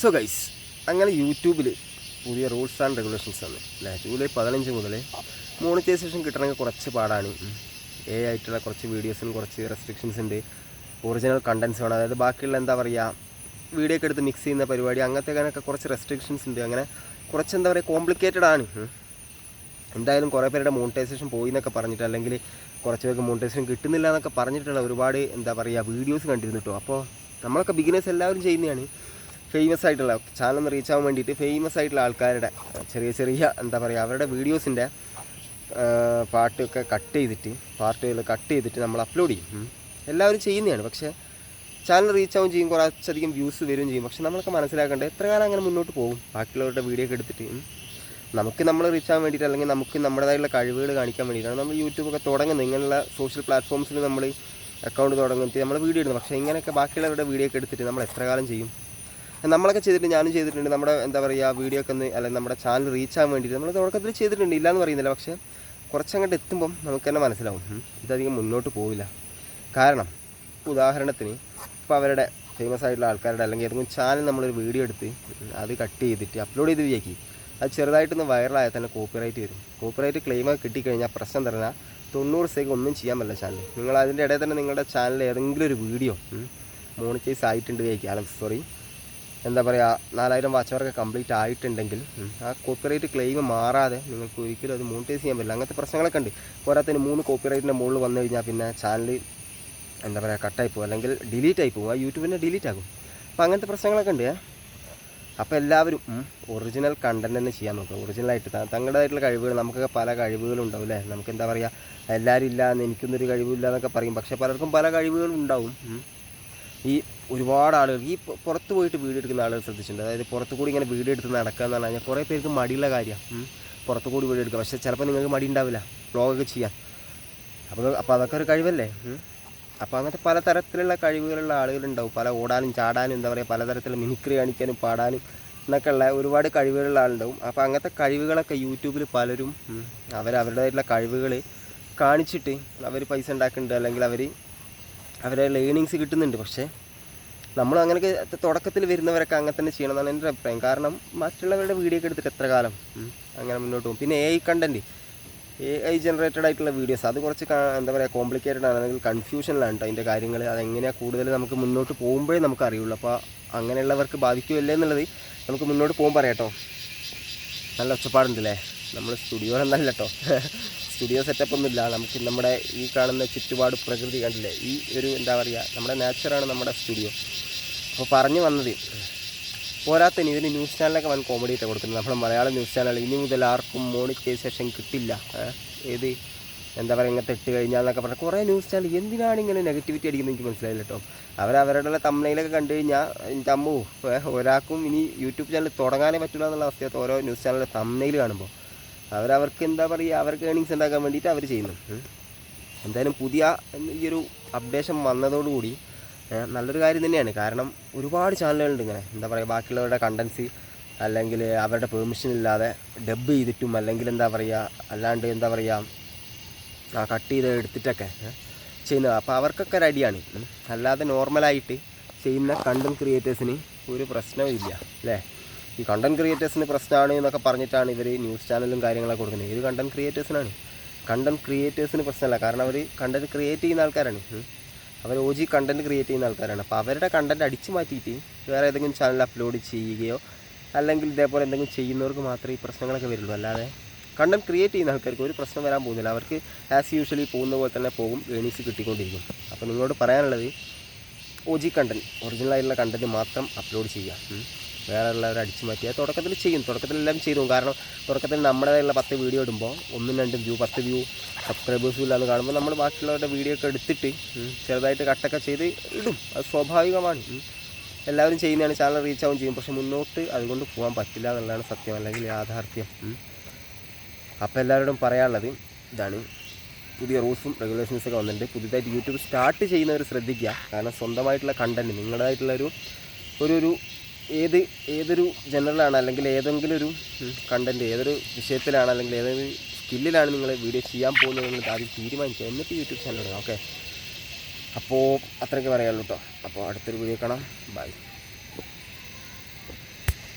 So guys അങ്ങനെ യൂട്യൂബിൽ പുതിയ റൂൾസ് ആൻഡ് റെഗുലേഷൻസ് ആണ് അല്ലേ? ജൂലൈ പതിനഞ്ച് മുതൽ മോണിറ്റൈസേഷൻ കിട്ടണമെങ്കിൽ കുറച്ച് പാടാണ്. എ ആയിട്ടുള്ള കുറച്ച് വീഡിയോസിന് കുറച്ച് റെസ്ട്രിക്ഷൻസ് ഉണ്ട്. ഒറിജിനൽ കണ്ടൻസ് വേണം. അതായത് ബാക്കിയുള്ള എന്താ പറയുക വീഡിയോ ഒക്കെ എടുത്ത് മിക്സ് ചെയ്യുന്ന പരിപാടി അങ്ങനത്തെ അങ്ങനെയൊക്കെ കുറച്ച് റെസ്ട്രിക്ഷൻസ് ഉണ്ട്. അങ്ങനെ കുറച്ച് എന്താ പറയുക കോംപ്ലിക്കേറ്റഡ് ആണ്. എന്തായാലും കുറേ പേരുടെ മോണിറ്റൈസേഷൻ പോയി എന്നൊക്കെ പറഞ്ഞിട്ട് അല്ലെങ്കിൽ കുറച്ച് പേർക്ക് മോണിറ്റൈസേഷൻ കിട്ടുന്നില്ല എന്നൊക്കെ പറഞ്ഞിട്ടുള്ള ഒരുപാട് എന്താ പറയുക വീഡിയോസ് കണ്ടിരുന്നു കേട്ടോ. അപ്പോൾ നമ്മളൊക്കെ ബിഗിനേഴ്സ് എല്ലാവരും ചെയ്യുന്നതാണ്. ഫേമസ് ആയിട്ടുള്ള ചാനൽ ഒന്ന് റീച്ച് ആവാൻ വേണ്ടിയിട്ട് ഫേമസ് ആയിട്ടുള്ള ആൾക്കാരുടെ ചെറിയ ചെറിയ എന്താ പറയുക അവരുടെ വീഡിയോസിന്റെ പാട്ടൊക്കെ കട്ട് ചെയ്തിട്ട് പാർട്ടുകൾ കട്ട് ചെയ്തിട്ട് നമ്മൾ അപ്ലോഡ് ചെയ്യും. എല്ലാവരും ചെയ്യുന്നതാണ്. പക്ഷേ ചാനൽ റീച്ച് ആവും ചെയ്യും കുറച്ചധികം വ്യൂസ് വരും ചെയ്യും. പക്ഷെ നമ്മളൊക്കെ മനസ്സിലാക്കേണ്ടത് എത്ര കാലം അങ്ങനെ മുന്നോട്ട് പോകും? ബാക്കിയുള്ളവരുടെ വീഡിയോ ഒക്കെ എടുത്തിട്ട് നമുക്ക് നമ്മൾ റീച്ച് ആവാൻ വേണ്ടിയിട്ട് അല്ലെങ്കിൽ നമുക്ക് നമ്മുടേതായിട്ടുള്ള കഴിവുകൾ കാണിക്കാൻ വേണ്ടിയിട്ടാണ് നമ്മൾ യൂട്യൂബൊക്കെ തുടങ്ങുന്നത്. ഇങ്ങനെയുള്ള സോഷ്യൽ പ്ലാറ്റ്ഫോംസിൽ നമ്മൾ അക്കൗണ്ട് തുടങ്ങുന്നത് നമ്മൾ വീഡിയോ ഇടുന്നത്. പക്ഷേ ഇങ്ങനെയൊക്കെ ബാക്കിയുള്ളവരുടെ വീഡിയോ ഒക്കെ എടുത്തിട്ട് നമ്മൾ എത്ര കാലം ചെയ്യും? നമ്മളൊക്കെ ചെയ്തിട്ടുണ്ട് ഞാനും ചെയ്തിട്ടുണ്ട്. നമ്മുടെ എന്താ പറയുക വീഡിയോ ഒക്കെ ഒന്ന് അല്ലെങ്കിൽ നമ്മുടെ ചാനൽ റീച്ച് ആവാൻ വേണ്ടിയിട്ട് നമ്മൾ തുടക്കത്തിൽ ചെയ്തിട്ടുണ്ട്. ഇല്ല എന്ന് പറയുന്നില്ല പക്ഷേ കുറച്ചങ്ങോട്ട് എത്തുമ്പം നമുക്ക് തന്നെ മനസ്സിലാവും. ഇതധികം മുന്നോട്ട് പോവില്ല. കാരണം ഉദാഹരണത്തിന് ഇപ്പോൾ അവരുടെ ഫേമസ് ആയിട്ടുള്ള ആൾക്കാരുടെ അല്ലെങ്കിൽ ഏതെങ്കിലും ചാനൽ നമ്മളൊരു വീഡിയോ എടുത്ത് അത് കട്ട് ചെയ്തിട്ട് അപ്ലോഡ് ചെയ്ത് വിചാരിക്കും. അത് ചെറുതായിട്ടൊന്ന് വൈറലായാൽ തന്നെ കോപ്പിറൈറ്റ് വരും. കോപ്പിറൈറ്റ് ക്ലെയിം കിട്ടിക്കഴിഞ്ഞാൽ പ്രശ്നം തരുന്ന തൊണ്ണൂറ് സേക്ക് ഒന്നും ചെയ്യാൻ പറ്റില്ല ചാനൽ നിങ്ങൾ അതിന്റെ ഇടയിൽ തന്നെ നിങ്ങളുടെ ചാനലിൽ ഏതെങ്കിലും ഒരു വീഡിയോ മോണിറ്റൈസ് ആയിട്ടുണ്ട് വിചാരിക്കുക സോറി എന്താ പറയുക നാലായിരം വാച്ചവർക്ക് കംപ്ലീറ്റ് ആയിട്ടുണ്ടെങ്കിൽ ആ കോപ്പിറൈറ്റ് ക്ലെയിം മാറാതെ നിങ്ങൾക്ക് ഒരിക്കലും അത് മോണിറ്റൈസ് ചെയ്യാൻ പറ്റില്ല. അങ്ങനത്തെ പ്രശ്നങ്ങളൊക്കെ ഉണ്ട്. പോരാത്തതിന് മൂന്ന് കോപ്പിറൈറ്റിന്റെ മുകളിൽ വന്നു കഴിഞ്ഞാൽ പിന്നെ ചാനൽ എന്താ പറയുക കട്ടായി പോകും. അല്ലെങ്കിൽ ഡിലീറ്റ് ആയി പോകും. ആ യൂട്യൂബിന്റെ ഡിലീറ്റ് ആകും. അപ്പോൾ അങ്ങനത്തെ പ്രശ്നങ്ങളൊക്കെ ഉണ്ട്. അപ്പോൾ എല്ലാവരും ഒറിജിനൽ കണ്ടന്റ് തന്നെ ചെയ്യാൻ നോക്കുക. ഒറിജിനലായിട്ട് തങ്ങളുടേതായിട്ടുള്ള കഴിവുകൾ നമുക്കൊക്കെ പല കഴിവുകളും ഉണ്ടാവും അല്ലേ? നമുക്ക് എന്താ പറയുക എല്ലാവരും ഇല്ല എനിക്കൊന്നൊരു കഴിവില്ല എന്നൊക്കെ പറയും. പക്ഷേ പലർക്കും പല കഴിവുകളും ഉണ്ടാവും. ഉം. ഈ ഒരുപാട് ആളുകൾ ഈ പുറത്ത് പോയിട്ട് വീഡിയോ എടുക്കുന്ന ആളുകൾ ശ്രദ്ധിച്ചിട്ടുണ്ട്. അതായത് പുറത്ത് കൂടി ഇങ്ങനെ വീഡിയോ എടുത്ത് നടക്കുക എന്ന് പറഞ്ഞു കഴിഞ്ഞാൽ കുറേ പേർക്ക് മടിയുള്ള കാര്യമാണ്. പുറത്ത് കൂടി വീഡിയോ എടുക്കുക. പക്ഷേ ചിലപ്പോൾ നിങ്ങൾക്ക് മടി ഉണ്ടാവില്ല. വ്ളോഗൊക്കെ ചെയ്യാൻ. അപ്പോൾ അപ്പോൾ അതൊക്കെ ഒരു കഴിവല്ലേ? അപ്പോൾ അങ്ങനത്തെ പലതരത്തിലുള്ള കഴിവുകളുള്ള ആളുകളുണ്ടാവും പല ഓടാനും ചാടാനും എന്താ പറയുക പലതരത്തിലുള്ള മിമിക്രി കാണിക്കാനും പാടാനും എന്നൊക്കെ ഉള്ള ഒരുപാട് കഴിവുകളുള്ള ആളുണ്ടാവും. അപ്പോൾ അങ്ങനത്തെ കഴിവുകളൊക്കെ യൂട്യൂബിൽ പലരും അവർ കഴിവുകൾ കാണിച്ചിട്ട് അവർ പൈസ ഉണ്ടാക്കുന്നുണ്ട്. അല്ലെങ്കിൽ അവർ അവരെ ലേണിങ്സ് കിട്ടുന്നുണ്ട്. പക്ഷേ നമ്മൾ അങ്ങനെയൊക്കെ തുടക്കത്തിൽ വരുന്നവരൊക്കെ അങ്ങനെ തന്നെ ചെയ്യണം എന്നാണ് എന്റെ അഭിപ്രായം. കാരണം മറ്റുള്ളവരുടെ വീഡിയോ ഒക്കെ എടുത്തിട്ട് എത്ര കാലം അങ്ങനെ മുന്നോട്ട് പോകും. പിന്നെ A I content A I generated ആയിട്ടുള്ള വീഡിയോസ് അത് കുറച്ച് എന്താ പറയുക കോംപ്ലിക്കേറ്റഡ് ആണ്. അല്ലെങ്കിൽ കൺഫ്യൂഷനിലാണ് കേട്ടോ അതിന്റെ കാര്യങ്ങൾ അതെങ്ങനെയാണ് കൂടുതൽ നമുക്ക് മുന്നോട്ട് പോകുമ്പോഴേ നമുക്ക് അറിയുള്ളൂ. അപ്പോൾ അങ്ങനെയുള്ളവർക്ക് ബാധിക്കുമല്ലേ എന്നുള്ളത് നമുക്ക് മുന്നോട്ട് പോകുമ്പോൾ പറയാം കേട്ടോ നല്ല ഒച്ചപ്പാടുണ്ടല്ലേ നമ്മൾ സ്റ്റുഡിയോ എന്നല്ല കേട്ടോ സ്റ്റുഡിയോ സെറ്റപ്പ് ഒന്നുമില്ല. നമുക്ക് നമ്മുടെ ഈ കാണുന്ന ചുറ്റുപാട് പ്രകൃതി കണ്ടില്ലേ? ഈ ഒരു എന്താ പറയുക നമ്മുടെ നാച്ചറാണ് നമ്മുടെ സ്റ്റുഡിയോ അപ്പോൾ പറഞ്ഞു വന്നത് പോരാത്തതിന് ഇതിന് ന്യൂസ് ചാനലൊക്കെ വൻ കോമഡി ആയിട്ട് കൊടുക്കുന്നത് നമ്മുടെ മലയാളം ന്യൂസ് ചാനൽ ഇനി മുതൽ ആർക്കും മോണിറ്റൈസേഷൻ കിട്ടില്ല. ഏത് എന്താ പറയുക ഇങ്ങനത്തെ ഇട്ട് കഴിഞ്ഞാൽ എന്നൊക്കെ പറഞ്ഞാൽ കുറേ ന്യൂസ് ചാനൽ എന്തിനാണ് ഇങ്ങനെ നെഗറ്റിവിറ്റി അടിക്കുന്നത് എനിക്ക് മനസ്സിലായില്ല കേട്ടോ അവരവരുടെ തമ്മിലൊക്കെ കണ്ടു കഴിഞ്ഞാൽ എന്റെ അമ്മോ ഒരാൾക്കും ഇനി യൂട്യൂബ് ചാനൽ തുടങ്ങാനേ പറ്റില്ല എന്നുള്ള അവസ്ഥയത്ത് ഓരോ ന്യൂസ് ചാനലിന്റെ തമ്മിൽ കാണുമ്പോൾ അവരവർക്ക് എന്താ പറയുക അവർക്ക് ഏണിങ്സ് ഉണ്ടാക്കാൻ വേണ്ടിയിട്ട് അവർ ചെയ്യുന്നു. എന്തായാലും പുതിയ ഈ ഒരു അപ്ഡേഷൻ വന്നതോടുകൂടി നല്ലൊരു കാര്യം തന്നെയാണ്. കാരണം ഒരുപാട് ചാനലുകളുണ്ട് ഇങ്ങനെ. എന്താ പറയുക ബാക്കിയുള്ളവരുടെ കണ്ടൻസ് അല്ലെങ്കിൽ അവരുടെ പെർമിഷൻ ഇല്ലാതെ ഡബ് ചെയ്തിട്ടും അല്ലെങ്കിൽ എന്താ പറയുക അല്ലാണ്ട് എന്താ പറയുക കട്ട് ചെയ്ത് എടുത്തിട്ടൊക്കെ ചെയ്യുന്നത്. അപ്പോൾ അവർക്കൊക്കെ ഒരു അടിയാണ്. അല്ലാതെ നോർമലായിട്ട് ചെയ്യുന്ന കണ്ടന്റ് ക്രിയേറ്റേഴ്സിന് ഒരു പ്രശ്നവും ഇല്ല. അല്ലേ? ഈ കണ്ടന്റ് ക്രിയേറ്റേഴ്സിന് പ്രശ്നമാണ് എന്നൊക്കെ പറഞ്ഞിട്ടാണ് ഇവർ ന്യൂസ് ചാനലും കാര്യങ്ങളൊക്കെ കൊടുക്കുന്നത്. ഇത് കണ്ടന്റ് ക്രിയേറ്റേഴ്സിനാണ് കണ്ടന്റ് ക്രിയേറ്റേഴ്സിന് പ്രശ്നമല്ല. കാരണം അവർ കണ്ടന്റ് ക്രിയേറ്റ് ചെയ്യുന്ന ആൾക്കാരാണ്. അവർ ഒ ജി കണ്ടന്റ് ക്രിയേറ്റ് ചെയ്യുന്ന ആൾക്കാരാണ്. അപ്പോൾ അവരുടെ കണ്ടന്റ് അടിച്ചു മാറ്റിയിട്ട് വേറെ ഏതെങ്കിലും ചാനൽ അപ്ലോഡ് ചെയ്യുകയോ അല്ലെങ്കിൽ ഇതേപോലെ എന്തെങ്കിലും ചെയ്യുന്നവർക്ക് മാത്രമേ ഈ പ്രശ്നങ്ങളൊക്കെ വരുള്ളൂ. അല്ലാതെ കണ്ടന്റ് ക്രിയേറ്റ് ചെയ്യുന്ന ആൾക്കാർക്ക് ഒരു പ്രശ്നം വരാൻ പോകുന്നില്ല. അവർക്ക് ആസ് യൂഷ്വലി പോകുന്ന പോലെ തന്നെ പോകും ഏണീസ് കിട്ടിക്കൊണ്ടിരിക്കും. അപ്പോൾ നിങ്ങളോട് പറയാനുള്ളത് ഒ ജി കണ്ടന്റ് ഒറിജിനലായിട്ടുള്ള കണ്ടന്റ് മാത്രം അപ്ലോഡ് ചെയ്യുക. വേറെ ഉള്ളവരെ അടിച്ചു മാറ്റിയാൽ തുടക്കത്തിൽ ചെയ്യും. തുടക്കത്തിൽ എല്ലാവരും ചെയ്തു. കാരണം തുടക്കത്തിൽ നമ്മുടേതായുള്ള പത്ത് വീഡിയോ ഇടുമ്പോൾ ഒന്നും രണ്ടും വ്യൂ പത്ത് വ്യൂ സബ്സ്ക്രൈബേഴ്സും ഇല്ലാന്ന് കാണുമ്പോൾ നമ്മൾ ബാക്കിയുള്ളവരുടെ വീഡിയോ ഒക്കെ എടുത്തിട്ട് ചെറുതായിട്ട് കട്ടൊക്കെ ചെയ്ത് ഇടും. അത് സ്വാഭാവികമാണ്. എല്ലാവരും ചെയ്യുന്നതാണ്. ചാനൽ റീച്ച് ആവും ചെയ്യും. പക്ഷെ മുന്നോട്ട് അതുകൊണ്ട് പോകാൻ പറ്റില്ല എന്നുള്ളതാണ് സത്യം അല്ലെങ്കിൽ യാഥാർത്ഥ്യം. അപ്പോൾ എല്ലാവരോടും പറയാനുള്ളത് ഇതാണ്. പുതിയ റൂൾസും റെഗുലേഷൻസൊക്കെ വന്നിട്ടുണ്ട്. പുതിയതായിട്ട് യൂട്യൂബ് സ്റ്റാർട്ട് ചെയ്യുന്നവർ ശ്രദ്ധിക്കുക. കാരണം സ്വന്തമായിട്ടുള്ള കണ്ടന്റ് നിങ്ങളുടേതായിട്ടുള്ളൊരു ഒരു ഒരു ഏത് ഏതൊരു ജനറലാണ് അല്ലെങ്കിൽ ഏതെങ്കിലും ഒരു കണ്ടന്റ് ഏതൊരു വിഷയത്തിലാണ് അല്ലെങ്കിൽ ഏതൊരു സ്കില്ലിലാണ് നിങ്ങൾ വീഡിയോ ചെയ്യാൻ പോകുന്നത് നിങ്ങൾ ആദ്യം തീരുമാനിക്കുക. എന്നിട്ട് യൂട്യൂബ് ചാനൽ ഓക്കെ അപ്പോൾ അത്രയ്ക്ക് പറയാനുള്ളൂ കേട്ടോ അപ്പോൾ അടുത്തൊരു വീഡിയോ കാണാം. ബൈ